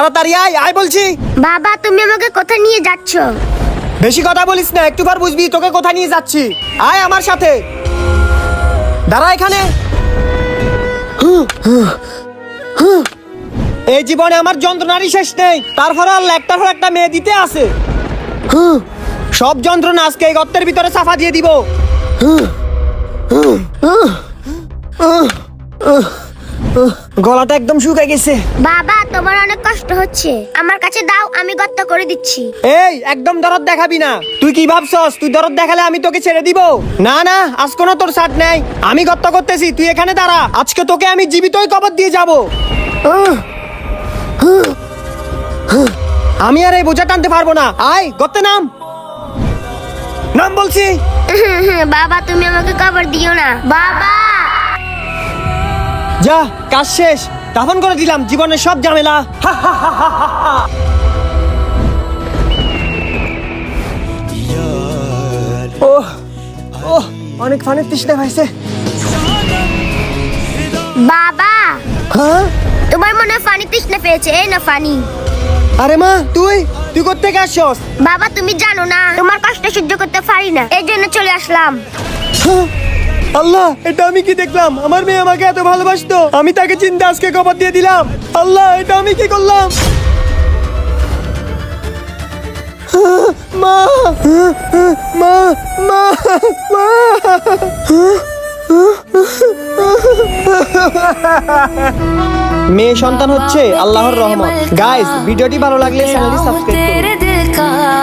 তাড়াতাড়ি আয় আয় বলছি। বাবা তুমি আমাকে কোথায় নিয়ে যাচ্ছ? বেশি কথা বলিস না একটু বার বুঝবি তোকে কোথায় নিয়ে যাচ্ছি। আয় আমার সাথে। দাঁড়া এখানে। এই জীবনে আমার যন্ত্রণারই শেষ নেই তারপরে আল্লাহ একটার পর একটা মেয়ে দিতে আছে। সব যন্ত্রণা আজকে এই গর্তের ভিতরে সাফা দিয়ে দিব। গলাটা একদম শুকিয়ে গেছে। বাবা তোমার অনেক কষ্ট হচ্ছে। আমার কাছে দাও আমি গর্ত করে দিচ্ছি। এই একদম দরদ দেখাবি না। তুই কি ভাবছস? তুই দরদ দেখালে আমি তোকে ছেড়ে দিব? না না আজ কোনো তোর সাথ নেই। আমি গত্ত করতেছি তুই এখানে দাঁড়া। আজকে তোকে আমি জীবিতই কবর দিয়ে যাব। আমি আর এই বোঝা টানতে পারব না। আয় গত্তে নাম। নাম বলছি। বাবা তুমি আমাকে কবর দিও না। বাবা! যা কাজ শেষ। দাফন করে দিলাম জীবনের সব ঝামেলা। ওহ ওহ অনেক ফানের তৃষ্ণা হয়েছে। বাবা! হ্যাঁ? তোমার মনে হয় ফানি তৃষ্ণা পেয়েছে এই না ফানি? আরে মা তুই? তুই কোথেকে আসছস? বাবা তুমি জানো না তোমার কষ্ট সহ্য করতে পারি না এই জন্য চলে আসলাম। হ্যাঁ? আল্লাহ, এটা আমি কি দেখলাম? আমার মেয়ে আমাকে এত ভালোবাসতো। আমি তাকে চিন্তা আজকে কবর দিয়ে দিলাম। আল্লাহ, এটা আমি কি করলাম? মা মা মা মা। মেয়ে সন্তান হচ্ছে আল্লাহর রহমত। গাইস ভিডিওটি ভালো লাগলে চ্যানেলটি সাবস্ক্রাইব করুন।